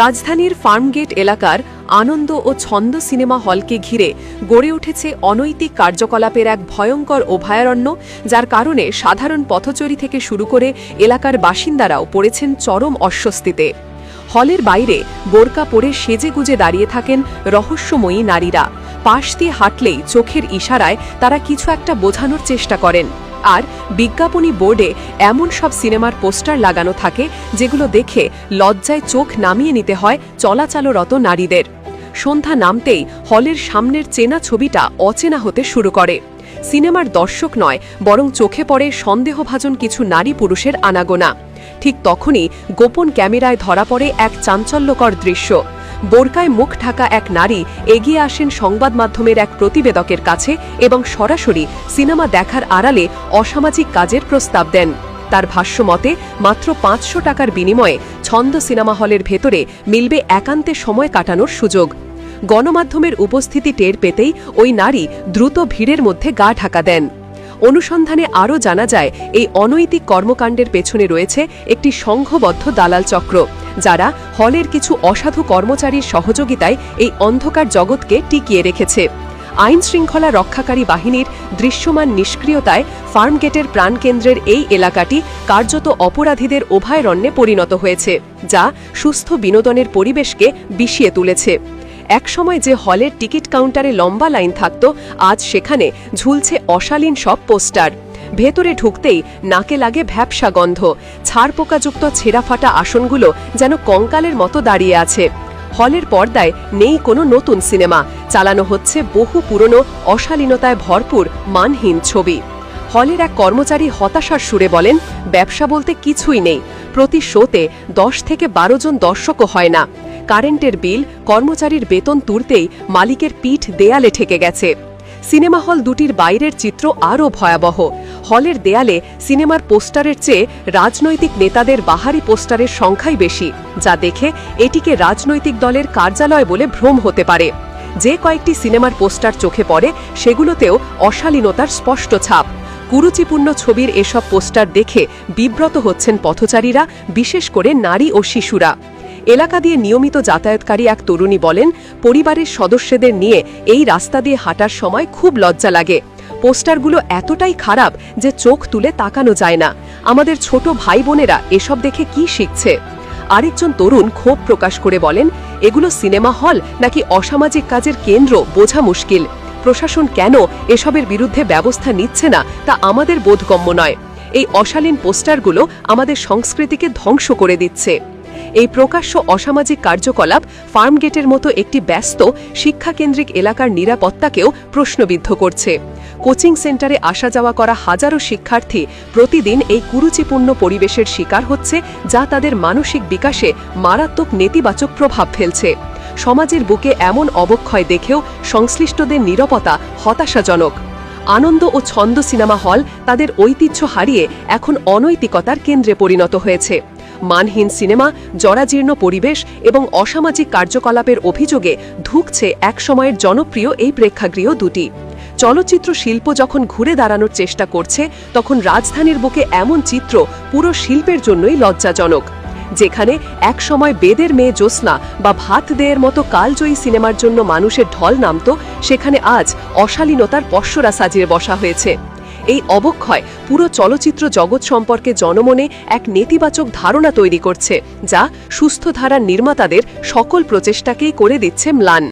রাজধানীর ফার্মগেট এলাকার আনন্দ ও ছন্দ সিনেমা হলকে ঘিরে গড়ে উঠেছে অনৈতিক কার্যকলাপের এক ভয়ঙ্কর অভয়ারণ্য, যার কারণে সাধারণ পথচরী থেকে শুরু করে এলাকার বাসিন্দারাও পড়েছেন চরম অস্বস্তিতে। হলের বাইরে বোরকা পরে সেজে গুজে দাঁড়িয়ে থাকেন রহস্যময়ী নারীরা। পাশ দিয়ে হাঁটলেই চোখের ইশারায় তারা কিছু একটা বোঝানোর চেষ্টা করেন। আর বিজ্ঞাপনী বোর্ডে এমন সব সিনেমার পোস্টার লাগানো থাকে যেগুলো দেখে লজ্জায় চোখ নামিয়ে নিতে হয় চলাচালরত নারীদের। সন্ধ্যা নামতেই হলের সামনের চেনা ছবিটা অচেনা হতে শুরু করে। সিনেমার দর্শক নয়, বরং চোখে পড়ে সন্দেহভাজন কিছু নারী পুরুষের আনাগোনা। ঠিক তখনই গোপন ক্যামেরায় ধরা পড়ে এক চাঞ্চল্যকর দৃশ্য। বোরকায় মুখ ঢাকা এক নারী এগিয়ে আসেন সংবাদ মাধ্যমের এক প্রতিবেদকের কাছে এবং সরাসরি সিনেমা দেখার আড়ালে অসামাজিক কাজের প্রস্তাব দেন। তার ভাষ্য মতে, মাত্র পাঁচশো টাকার বিনিময়ে ছন্দ সিনেমা হলের ভেতরে মিলবে একান্তে সময় কাটানোর সুযোগ। গণমাধ্যমের উপস্থিতি টের পেতেই ওই নারী দ্রুত ভিড়ের মধ্যে গা ঢাকা দেন। অনুসন্ধানে আরও জানা যায়, এই অনৈতিক কর্মকাণ্ডের পেছনে রয়েছে একটি সংঘবদ্ধ দালাল চক্র। যারা হলের কিছু অসাধু কর্মচারীর সহযোগিতায় এই অন্ধকার জগৎকে টিকিয়ে রেখেছে। আইন শৃঙ্খলা রক্ষাকারী বাহিনীর দৃশ্যমান নিষ্ক্রিয়তায় ফার্মগেটের প্রাণকেন্দ্রের এই এলাকাটি কার্যত অপরাধীদের অভয়ারণ্যে পরিণত হয়েছে, যা সুস্থ বিনোদনের পরিবেশকে বিষিয়ে তুলেছে। একসময় যে হলের টিকিট কাউন্টারে লম্বা লাইন থাকত, আজ সেখানে ঝুলছে অশালীন সব পোস্টার। ভেতরে ঢুকতেই নাকে লাগে ভ্যাপসা গন্ধ। ছাড় পোকাযুক্ত ছেঁড়া ফাটা আসনগুলো যেন কঙ্কালের মতো দাঁড়িয়ে আছে। হলের পর্দায় নেই কোনো নতুন সিনেমা। চালানো হচ্ছে বহু পুরনো, অশালীনতায় ভরপুর, মানহীন ছবি। হলের এক কর্মচারী হতাশার সুরে বলেন, ব্যবসা বলতে কিছুই নেই। প্রতি শোতে দশ থেকে বারো জন দর্শকও হয় না। কারেন্টের বিল, কর্মচারীর বেতন তুলতেই মালিকের পিঠ দেয়ালে ঠেকে গেছে। সিনেমা হল দুটির বাইরের চিত্র আরও ভয়াবহ। হলের দেয়ালে সিনেমার পোস্টারের চেয়ে রাজনৈতিক নেতাদের বাহারি পোস্টারের সংখ্যাই বেশি, যা দেখে এটিকে রাজনৈতিক দলের কার্যালয় বলে ভ্রম হতে পারে। যে কয়েকটি সিনেমার পোস্টার চোখে পড়ে, সেগুলোতেও অশালীনতার স্পষ্ট ছাপ। কুরুচিপূর্ণ ছবির এসব পোস্টার দেখে বিব্রত হচ্ছেন পথচারীরা, বিশেষ করে নারী ও শিশুরা। এলাকা দিয়ে নিয়মিত যাতায়াতকারী এক তরুণী বলেন, পরিবারের সদস্যদের নিয়ে এই রাস্তা দিয়ে হাঁটার সময় খুব লজ্জা লাগে। পোস্টারগুলো এতটাই খারাপ যে চোখ তুলে তাকানো যায় না। আমাদের ছোট ভাই বোনেরা এসব দেখে কি শিখছে? আরেকজন তরুণ ক্ষোভ প্রকাশ করে বলেন, এগুলো সিনেমা হল নাকি অসামাজিক কাজের কেন্দ্র? বোঝা মুশকিল। প্রশাসন কেন এসবের বিরুদ্ধে ব্যবস্থা নিচ্ছে না? তা আমাদের বোধগম্য নয়। এই অশালীন পোস্টারগুলো আমাদের সংস্কৃতিকে ধ্বংস করে দিচ্ছে। এই প্রকাশ্য অসামাজিক কার্যকলাপ ফার্মগেটের মতো একটি ব্যস্ত, শিক্ষাকেন্দ্রিক এলাকার নিরাপত্তাকেও প্রশ্নবিদ্ধ করছে। কোচিং সেন্টারে আসা যাওয়া করা হাজারো শিক্ষার্থী প্রতিদিন এই কুরুচিপূর্ণ পরিবেশের শিকার হচ্ছে, যা তাদের মানসিক বিকাশে মারাত্মক নেতিবাচক প্রভাব ফেলছে। সমাজের বুকে এমন অবক্ষয় দেখেও সংশ্লিষ্টদের নিরাপত্তা হতাশাজনক। আনন্দ ও ছন্দ সিনেমা হল তাদের ঐতিহ্য হারিয়ে এখন অনৈতিকতার কেন্দ্রে পরিণত হয়েছে। মানহীন সিনেমা, জরাজীর্ণ পরিবেশ এবং অসামাজিক কার্যকলাপের অভিযোগে ধুকছে একসময়ের জনপ্রিয় এই প্রেক্ষাগৃহ দুটি। চলচ্চিত্র শিল্প যখন ঘুরে দাঁড়ানোর চেষ্টা করছে, তখন রাজধানীর বুকে এমন চিত্র পুরো শিল্পের জন্যই লজ্জাজনক। যেখানে একসময় বেদের মেয়ে জ্যোৎস্না বা ভাত দেয়ের মতো কালজয়ী সিনেমার জন্য মানুষের ঢল নামত, সেখানে আজ অশালীনতার পশ্বরা সাজিয়ে বসা হয়েছে। এই অবক্ষয় পুরো চলচ্চিত্র জগৎ সম্পর্কে জনমনে এক নেতিবাচক ধারণা তৈরি করছে, যা সুস্থ ধারার নির্মাতাদের সকল প্রচেষ্টাকেই করে দিচ্ছে ম্লান।